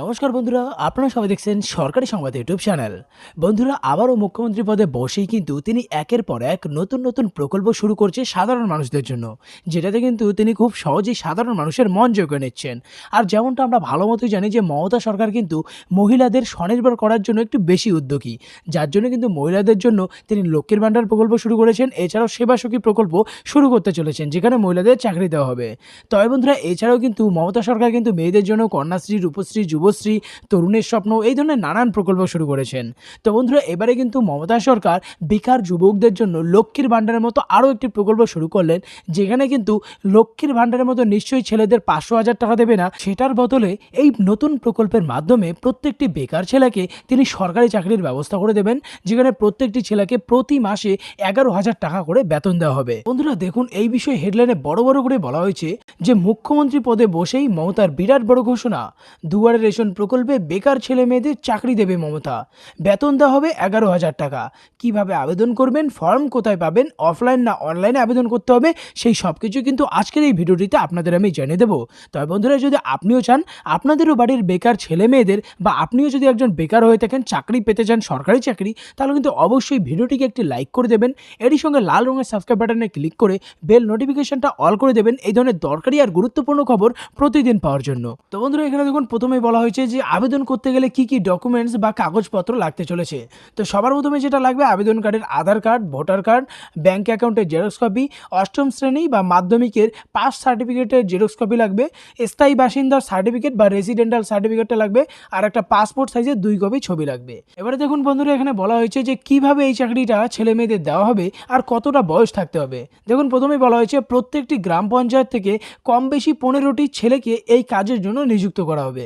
নমস্কার বন্ধুরা, আপনারা সবাই দেখছেন সরকারি সংবাদ ইউটিউব চ্যানেল। বন্ধুরা, আবারও মুখ্যমন্ত্রী পদে বসেই কিন্তু তিনি একের পর এক নতুন নতুন প্রকল্প শুরু করছে সাধারণ মানুষদের জন্য, যেটাতে কিন্তু তিনি খুব সহজেই সাধারণ মানুষের মন করে নিচ্ছেন। আর যেমনটা আমরা ভালো মতোই জানি যে, মমতা সরকার কিন্তু মহিলাদের স্বনির্ভর করার জন্য একটু বেশি উদ্যোগী। যার জন্য কিন্তু মহিলাদের জন্য তিনি লক্ষ্মীর ভাণ্ডার প্রকল্প শুরু করেছেন, এছাড়াও সেবা সখী প্রকল্প শুরু করতে চলেছেন, যেখানে মহিলাদের চাকরি দেওয়া হবে। তবে বন্ধুরা, এছাড়াও কিন্তু মমতা সরকার কিন্তু মেয়েদের জন্য কন্যাশ্রী, রূপশ্রী যুবশ্রী তরুণের স্বপ্ন, এই ধরনের নানান প্রকল্প শুরু করেছেন। তো বন্ধুরা, এবারে কিন্তু মমতা সরকার বেকার যুবকদের জন্য লক্ষ্মীর ভাণ্ডারের মতো আরও একটি প্রকল্প শুরু করলেন, যেখানে কিন্তু লক্ষ্মীর ভাণ্ডারের মতো নিশ্চয়ই ছেলেদের পাঁচশো হাজার টাকা দেবে না, সেটার বদলে এই নতুন প্রকল্পের মাধ্যমে প্রত্যেকটি বেকার ছেলেকে তিনি সরকারি চাকরির ব্যবস্থা করে দেবেন, যেখানে প্রত্যেকটি ছেলেকে প্রতি মাসে এগারো হাজার টাকা করে বেতন দেওয়া হবে। বন্ধুরা, দেখুন, এই বিষয়ে হেডলাইনে বড় বড় করে বলা হয়েছে যে, মুখ্যমন্ত্রী পদে বসেই মমতার বিরাট বড় ঘোষণা। দুয়ারে রেশন প্রকল্পে বেকার ছেলে মেয়েদের চাকরি দেবে মমতা। বেতন দেওয়া হবে এগারো হাজার টাকা। কীভাবে আবেদন করবেন ফর্ম কোথায় পাবেন অফলাইন না অনলাইনে আবেদন করতে হবে, সেই সব কিছু কিন্তু আজকের এই ভিডিওটিতে আপনাদের আমি জেনে দেবো। তবে বন্ধুরা, যদি আপনিও চান, আপনাদেরও বাড়ির বেকার ছেলে মেয়েদের বা আপনিও যদি একজন বেকার হয়ে থাকেন, চাকরি পেতে চান, সরকারি চাকরি, তাহলে কিন্তু অবশ্যই ভিডিওটিকে একটি লাইক করে দেবেন। এরই সঙ্গে লাল রঙের সাবস্ক্রাইব বাটনে ক্লিক করে বেল নোটিফিকেশনটা অল করে দেবেন। এই ধরনের দরকারি আর গুরুত্বপূর্ণ খবর প্রতিদিন পাওয়ার জন্য। তো বন্ধুরা, এখানে দেখুন, প্রথমেই বলা হয়েছে যে আবেদন করতে গেলে কি কি ডকুমেন্টস বা কাগজপত্র লাগতে চলেছে। তো সবার প্রথমে যেটা লাগবে, আবেদন কার্ডের Aadhaar card, voter card bank অ্যাকাউন্টের জেরক্স কপি অষ্টম শ্রেণি বা মাধ্যমিকের পাস সার্টিফিকেটের জেরক্স কপি লাগবে, স্থায়ী বাসিন্দার সার্টিফিকেট বা রেসিডেন্টাল সার্টিফিকেটটা লাগবে, আর একটা পাসপোর্ট সাইজের দুই কপি ছবি লাগবে। এবারে দেখুন বন্ধুরা, এখানে বলা হয়েছে যে কীভাবে এই চাকরিটা ছেলে মেয়েদের দেওয়া হবে আর কতটা বয়স থাকতে হবে। দেখুন, প্রথমেই বলা হয়েছে প্রত্যেকটি গ্রাম পঞ্চায়েত থেকে কম বেশি পনেরোটি ছেলেকে এই কাজের জন্য নিযুক্ত করা হবে।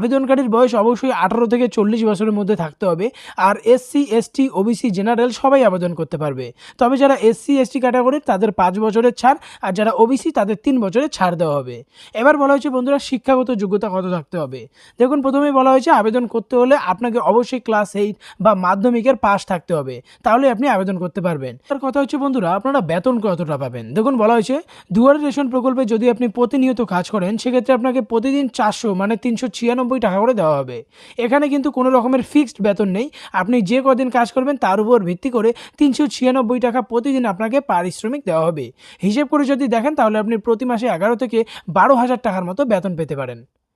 আবেদনকারীর বয়স অবশ্যই আঠারো থেকে চল্লিশ বছরের মধ্যে থাকতে হবে। আর এসসি, এসটি, ওবিসি, জেনারেল সবাই আবেদন করতে পারবে। তবে যারা এসসি, এসটি ক্যাটাগরির তাদের পাঁচ বছরের ছাড়, আর যারা ওবিসি, তাদের তিন বছরের ছাড় দেওয়া হবে। এবার বলা হয়েছে, বন্ধুরা, শিক্ষাগত যোগ্যতা কত থাকতে হবে? দেখুন প্রথমেই বলা হয়েছে, আবেদন করতে হলে আপনাকে অবশ্যই ক্লাস এইট বা মাধ্যমিকের পাশ থাকতে হবে। তাহলে আপনি আবেদন করতে পারবেন। তার কথা হচ্ছে, বন্ধুরা, আপনারা বেতন কতটা পাবেন? দেখুন, বলা হয়েছে, দুয়ারে রেশন প্রকল্পে যদি আপনি প্রতিনিয়ত কাজ করেন, সেক্ষেত্রে আপনাকে প্রতিদিন চারশো মানে তিনশো ছিয়ানব্বই টাকা করে দেওয়া হবে। এখানে কিন্তু কোনো রকমের ফিক্সড বেতন নেই। আপনি যে কদিন কাজ করবেন তার উপর ভিত্তি করে তিনশো ছিয়ানব্বই টাকা প্রতিদিন আপনাকে পারিশ্রমিক দেওয়া হবে। হিসেব করে যদি দেখেন তাহলে আপনি প্রতি মাসে এগারো থেকে বারো হাজার টাকার মতো বেতন পেতে পারেন।